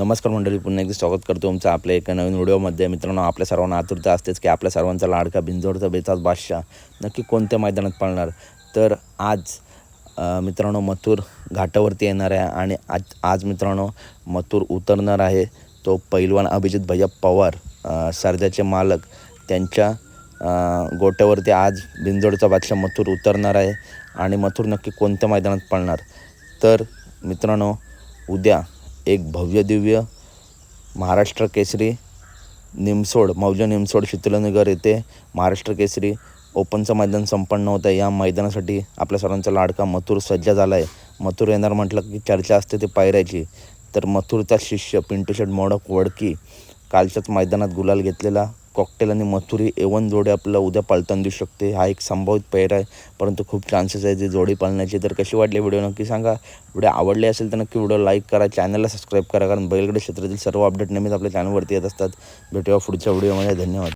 नमस्कार मंडळी पुन्हा एकदा स्वागत करतो तुमचं आपल्या एका नवीन व्हिडिओमध्ये. मित्रांनो आपल्या सर्वांना आतुरता असतेच की आपल्या सर्वांचा लाडका बिंजोडचा बेचाच बादशाह नक्की कोणत्या मैदानात पळणार? तर आज मित्रांनो मथुर घाटावरती येणार आहे आणि आज आज मित्रांनो मथुर उतरणार आहे. तो पैलवान अभिजित भैया पवार अ, मालक त्यांच्या गोट्यावरती आज बिंजोडचा बादशाह मथुर उतरणार आहे आणि मथुर नक्की कोणत्या मैदानात पळणार? तर मित्रांनो उद्या एक भव्य दिव्य महाराष्ट्र केसरी निमसोड मौजा निमसोड शीतलनगर येथे महाराष्ट्र केसरी ओपनचं मैदान संपन्न होतं आहे. या मैदानासाठी आपल्या सर्वांचा लाडका मथुर सज्ज झाला आहे मथुर येणार म्हटलं की चर्चा असते ते पायऱ्याची. तर मथुरचा शिष्य पिंटू शेट मोडक वडकी कालच्याच मैदानात गुलाल घेतलेला कॉकटेल आणि मथुरी एवन जोडी आपल्याला उद्या पळताना देऊ शकते. हा एक संभावित पैर आहे. परंतु खूप चान्सेस आहे जे जोडी पळण्याची तर कशी वाटली व्हिडिओ नक्की सांगा. व्हिडिओ आवडले असेल तर नक्की व्हिडिओ लाईक करा. चॅनलला सबस्क्राईब करा. कारण बैलगड क्षेत्रातील सर्व अपडेट नेहमीच आपल्या चॅनलवरती येत असतात. भेटूया पुढच्या व्हिडिओमध्ये धन्यवाद.